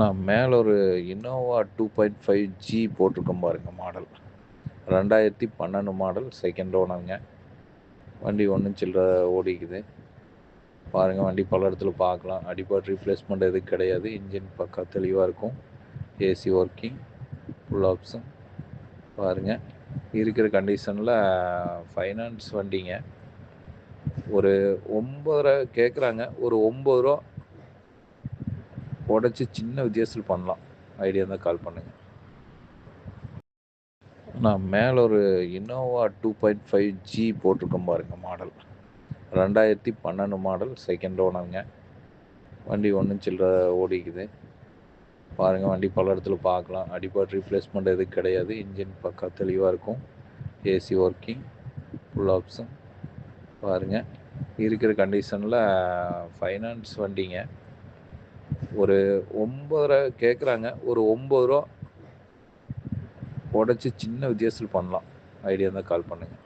நான் மேலே ஒரு Innova two point five G போட்டிருக்கோம் பாருங்க மாடல் ரெண்டாயிரத்தி பன்னெண்டு மாடல் செகண்ட் ஓனருங்க வண்டி ஒன்றும் சில்லற ஓடிக்குது. பாருங்கள் வண்டி பல இடத்துல பார்க்கலாம். அடிபாட் ரீப்ளேஸ்மெண்ட் எதுவும் கிடையாது. இன்ஜின் பக்கா தெளிவாக இருக்கும். ஏசி ஒர்க்கிங் ஃபுல் ஆப்ஷன் பாருங்கள் இருக்கிற கண்டிஷனில் ஃபைனான்ஸ் வண்டிங்க. ஒரு ஒம்பதரை கேட்குறாங்க ஒரு ஒம்பது ரூபா உடச்சி சின்ன வித்தியாசத்தில் பண்ணலாம். ஐடியா இருந்தால் கால் பண்ணுங்கள் நான் மேலே ஒரு Innova two point five G போட்டிருக்கோம் பாருங்க மாடல் ரெண்டாயிரத்தி பன்னெண்டு மாடல் செகண்ட் ஓனருங்க வண்டி ஒன்றும் சில்லற ஓடிக்குது. பாருங்கள் வண்டி பல இடத்துல பார்க்கலாம். அடிபாட் ரீப்ளேஸ்மெண்ட் எதுவும் கிடையாது. இன்ஜின் பக்கா தெளிவாக இருக்கும். ஏசி ஒர்க்கிங் ஃபுல் ஆப்ஷன் பாருங்கள் இருக்கிற கண்டிஷனில் ஃபைனான்ஸ் வண்டிங்க. ஒரு ஒம்பதரை கேட்குறாங்க ஒரு ஒம்பது ரூபா உடச்சி சின்ன வித்தியாசத்தில் பண்ணலாம். ஐடியா இருந்தால் கால் பண்ணுங்கள்